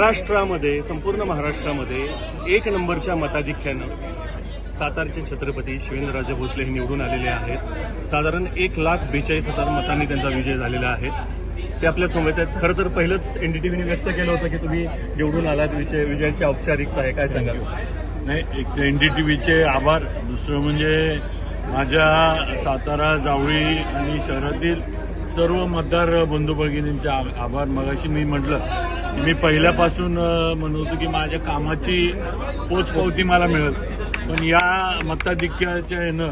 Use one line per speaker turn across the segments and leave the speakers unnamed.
महाराष्ट्रामध्ये संपूर्ण महाराष्ट्रामध्ये एक नंबरच्या मताधिक्यानं सातारचे छत्रपती शिवेंद्रराजे भोसले हे निवडून आलेले आहेत. साधारण एक लाख बेचाळीस हजार मतांनी त्यांचा विजय झालेला आहे. ते आपल्या समवेत आहेत. खरं तर पहिलंच एनडीटीव्हीने व्यक्त केलं होतं की तुम्ही निवडून आलात विजय विजयाची औपचारिकता आहे. काय सांगाल?
नाही एक तर एनडीटीव्हीचे आभार. दुसरं म्हणजे माझ्या सातारा जावळी आणि शहरातील सर्व मतदार बंधू भगिनींचे आ- आभार. मगाशी मी म्हटलं की मी पहिल्यापासून अ, म्हणत होतो की माझ्या कामाची पोचपावती मला मिळेल. पण या मताधिक्याच्या यानं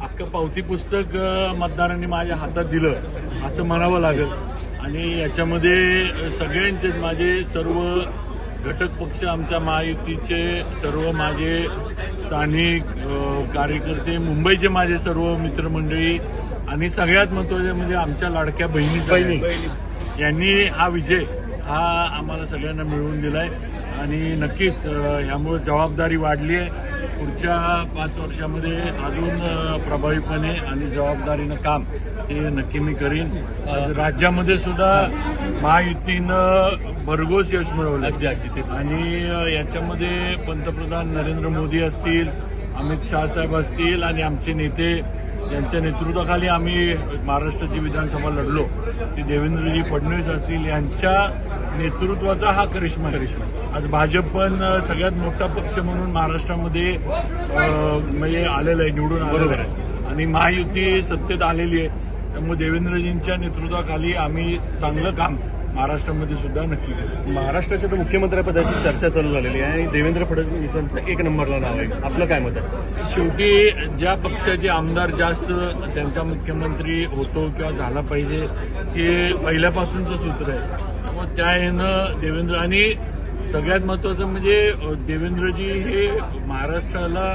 अख्खं पावती पुस्तक मतदारांनी माझ्या हातात दिलं असं म्हणावं लागेल. आणि याच्यामध्ये सगळ्यांचे माझे सर्व घटक पक्ष आमच्या महायुतीचे सर्व माझे स्थानिक कार्यकर्ते मुंबईचे माझे सर्व मित्रमंडळी आणि सगळ्यात महत्त्वाचे म्हणजे आमच्या लाडक्या बहिणी
बहिणी.
यांनी हा विजय हा आम्हाला सगळ्यांना मिळवून दिलाय. आणि नक्कीच यामुळे जबाबदारी वाढली आहे. पुढच्या पाच वर्षामध्ये अजून प्रभावीपणे आणि जबाबदारीनं काम हे नक्की मी करीन. राज्यामध्ये सुद्धा महायुतीनं भरघोस यश मिळवलं आणि याच्यामध्ये पंतप्रधान नरेंद्र मोदी असतील अमित शाह साहेब असतील आणि आमचे नेते यांच्या नेतृत्वाखाली आम्ही महाराष्ट्राची विधानसभा लढलो. ते देवेंद्रजी फडणवीस असतील यांच्या नेतृत्वाचा हा करिश्मा. करिश्मा आज भाजप पण सगळ्यात मोठा पक्ष म्हणून महाराष्ट्रामध्ये म्हणजे आलेला आहे निवडून आलेला आहे. आणि महायुती सत्तेत आलेली आहे. त्यामुळे देवेंद्रजींच्या नेतृत्वाखाली आम्ही चांगलं काम महाराष्ट्रामध्ये सुद्धा नक्की.
महाराष्ट्राच्या तर मुख्यमंत्र्यापदाची चर्चा चालू झालेली आहे. आणि देवेंद्र फडणवीसांचं एक नंबरला नाव आहे. आपलं काय मत आहे?
शेवटी ज्या पक्षाचे आमदार जास्त त्यांचा मुख्यमंत्री होतो किंवा झाला पाहिजे हे पहिल्यापासूनचं सूत्र आहे. मग त्या ह्यानं देवेंद्र आणि सगळ्यात महत्वाचं म्हणजे देवेंद्रजी हे महाराष्ट्राला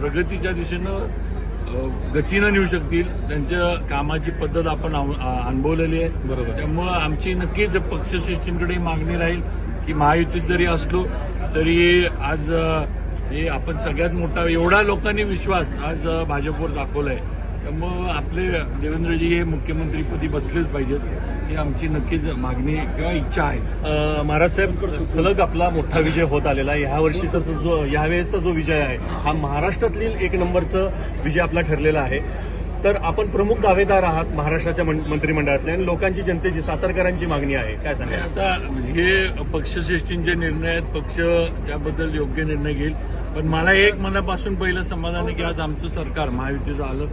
प्रगतीच्या दिशेनं गतीनं नेऊ शकतील. त्यांच्या कामाची पद्धत आपण अनुभवलेली आहे.
बरोबर.
त्यामुळं आमची नक्कीच पक्षश्रेष्ठींकडे मागणी राहील की महायुतीत जरी असलो तरी आज हे आपण सगळ्यात मोठा एवढा लोकांनी विश्वास आज भाजपवर दाखवलाय. त्यामुळं आपले देवेंद्रजी हे मुख्यमंत्रीपदी बसलेच पाहिजेत. ही आमची नक्कीच मागणी किंवा इच्छा आहे.
अ, महाराज साहेब सलग आपला मोठा विजय होत आलेला आहे. ह्या वर्षीचा जो- जो यावेळेसचा जो विजय आहे हा महाराष्ट्रातील एक नंबरचं विजय आपला ठरलेला आहे. तर आपण प्रमुख दावेदार आहात महाराष्ट्राच्या मंत्रिमंडळातले आणि लोकांची जनतेची सातारकरांची मागणी आहे. काय सांगा
आता हे पक्षश्रेष्ठींचे निर्णय आहेत. पक्ष त्याबद्दल योग्य निर्णय घेईल. पण मला एक मनापासून पहिलं समाधान आहे की आज आमचं सरकार महायुतीचं आलं.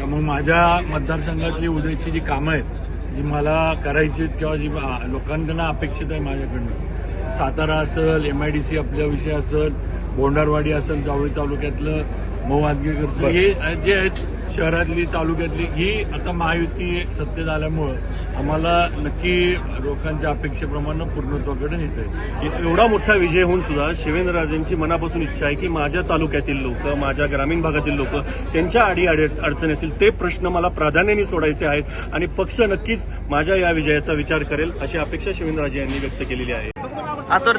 त्यामुळे माझ्या मतदारसंघातली उद्याची जी कामं आहेत जी मला करायची आहेत किंवा जी लोकांकडनं अपेक्षित आहे माझ्याकडनं सातारा असेल एमआयडीसी आपल्या विषय असेल बोंडारवाडी असेल जावळी तालुक्यातलं मऊ आदगेकरचं हे जे आहेत शहरातली तालुक्यातली ही आता महायुती सत्तेत आल्यामुळं आम्हाला नक्की लोकांच्या अपेक्षेप्रमाणे पूर्णत्वाकडे नेत आहे
एवढा मोठा विजय होऊन सुद्धा शिवेंद्रराजेंची मनापासून इच्छा आहे की माझ्या तालुक्यातील लोक माझ्या ग्रामीण भागातील लोक त्यांच्या आडी अडचणी असतील ते प्रश्न मला प्राधान्याने सोडायचे आहेत आणि पक्ष नक्कीच माझ्या या विजयाचा विचार करेल अशी अपेक्षा शिवेंद्रराजे यांनी व्यक्त केलेली आहे.
आता